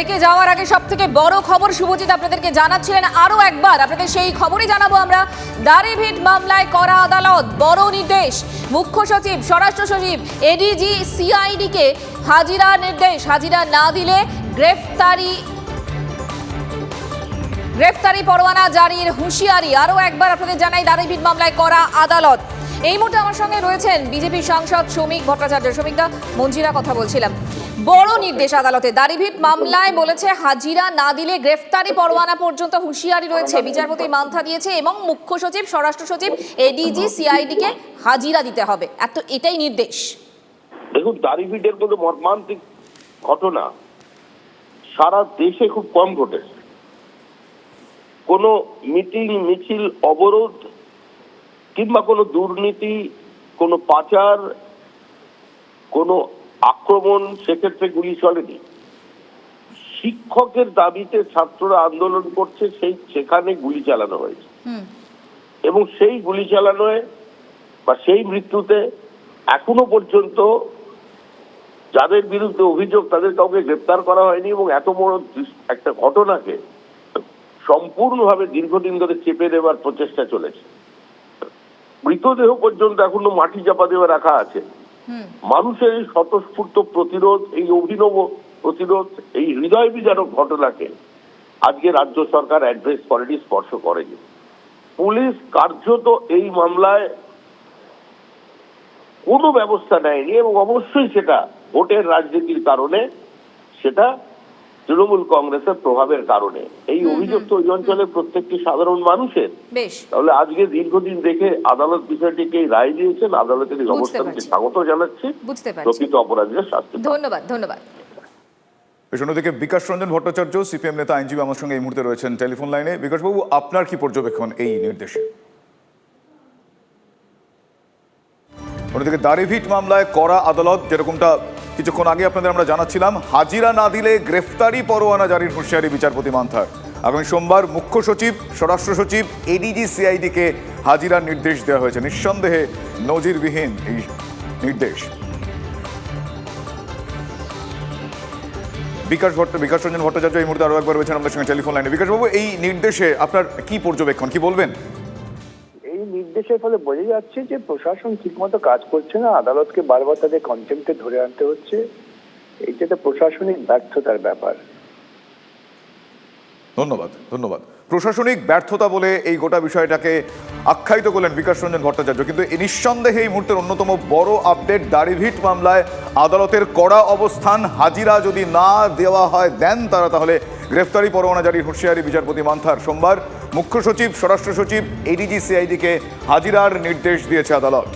ব্রেকে যাওয়ার আগে সব থেকে বড় খবর শুভজিৎ আপনাদেরকে জানাচ্ছিলেন আরও একবার। আপনাদের সেই খবরই জানাব আমরা। দাড়িভিট মামলায় করা আদালত, বড় নির্দেশ। মুখ্য সচিব, স্বরাষ্ট্র সচিব এডিজি সিআইডিকে হাজিরা নির্দেশ। হাজিরা না দিলে গ্রেফতারি গ্রেফতারি পরোয়ানা জারির হুঁশিয়ারি। আরও একবার আপনাদের জানাই দাড়িভিট মামলায় করা আদালত। এই মুহূর্তে আমার সঙ্গে রয়েছেন বিজেপি সাংসদ শ্রমিক ভট্টাচার্য। শ্রমিকদা, মঞ্জিরা কথা বলছিলাম। বড় নির্দেশ আদালতে। দাড়িভিট মামলায় বলেছে, হাজিরা না দিলে গ্রেফতারি পরোয়ানা পর্যন্ত হুঁশিয়ারি রয়েছে। বিচারপতি মান্থা দিয়েছে এবং মুখ্য সচিব, স্বরাষ্ট্র সচিব এডিজি সিআইডিকে হাজিরা দিতে হবে। এত এটাই নির্দেশ। দেখুন দাড়িভিটের মতো মর্মান্তিক ঘটনা সারা দেশে খুব কম ঘটেছে। কোনো মিটিং, মিছিল, অবরোধ কিংবা কোনো দুর্নীতি কোনো পাচার কোনো আক্রমণ সেক্ষেত্রে গুলি চলেনি। শিক্ষকের দাবিতে ছাত্ররা আন্দোলন করছে সেই সেখানে গুলি চালানো হয়েছে। এবং সেই গুলি চালানোয় বা সেই মৃত্যুতে এখনও পর্যন্ত যাদের বিরুদ্ধে অভিযোগ তাদের কাউকে গ্রেপ্তার করা হয়নি এবং এত বড় একটা ঘটনাকে সম্পূর্ণভাবে দীর্ঘদিন ধরে চেপে দেওয়ার প্রচেষ্টা চলেছে। মৃতদেহ পর্যন্ত এখনও মাটি চাপা দেওয়া রাখা আছে। মানুষের এই স্বতঃস্ফূর্ত প্রতিরোধ এই অভিনব প্রতিরোধ এই হৃদয় বিজারক ঘটনাকে আজকে রাজ্য সরকার অ্যাড্রেস করেনি স্পর্শ করেনি। পুলিশ কার্যত এই মামলায় কোনো ব্যবস্থা নেয়নি এবং অবশ্যই সেটা ভোটের রাজনীতির কারণে সেটা তৃণমূল কংগ্রেসের প্রভাবের কারণে। এই অভিযোগ তো ওই অঞ্চলের প্রত্যেকটি সাধারণ মানুষের। তাহলে আজকে দীর্ঘদিন দেখে আদালত বিষয়টিকে রায় দিয়েছেন আদালতের এই অবস্থানকে স্বাগত জানাচ্ছি। প্রকৃত অপরাধীদের শাস্তি ধন্যবাদ ধন্যবাদ। পেছন দিকে বিকাশ রঞ্জন ভট্টাচার্য সিপিএম নেতা আইনজীবী আমার সঙ্গে এই মুহূর্তে রয়েছেন টেলিফোন লাইনে। বিকাশবাবু আপনার কি পর্যবেক্ষণ এই নির্দেশে? অন্যদিকে দাড়িভিট মামলায় করা আদালত যেরকমটা কিছুক্ষণ আগে আপনাদের আমরা জানাচ্ছিলাম, হাজিরা না দিলে গ্রেফতারি পরোয়ানা জারির হুঁশিয়ারি বিচারপতি মান্থার। আগামী সোমবার মুখ্য সচিব, স্বরাষ্ট্র সচিব এডিজি সিআইডিকে হাজিরার নির্দেশ দেওয়া হয়েছে। নিঃসন্দেহে নজিরবিহীন এই নির্দেশ। বিকাশ ভট্ট, বিকাশ রঞ্জন ভট্টাচার্য এই মুহূর্তে আরও একবার রয়েছেন আমাদের সঙ্গে টেলিফোন লাইনে। বিকাশবাবু এই নির্দেশে আপনার কি পর্যবেক্ষণ, কি বলবেন? নির্দেশের ফলে বোঝা যাচ্ছে যে প্রশাসন ঠিকমতো কাজ করছে না, আদালতকে বারবার তাদের কন্টেম্পটে ধরে আনতে হচ্ছে। এইটা তো প্রশাসনিক ব্যর্থতার ব্যাপার। ধন্যবাদ ধন্যবাদ। প্রশাসনিক ব্যর্থতা বলে এই গোটা বিষয়টাকে আখ্যায়িত করলেন বিকাশ রঞ্জন ভট্টাচার্য। কিন্তু নিঃসন্দেহে এই মুহূর্তের অন্যতম বড় আপডেট দাড়িভিট মামলায় আদালতের কড়া অবস্থান হাজিরা যদি না দেওয়া হয়, দেন তারা তাহলে গ্রেফতারি পরোয়ানা জারির হুঁশিয়ারি বিচারপতি মান্থার সোমবার। মুখ্য সচিব স্বরাষ্ট্র সচিব এডিজি সিআইডিকে হাজিরার নির্দেশ দিয়েছে আদালত।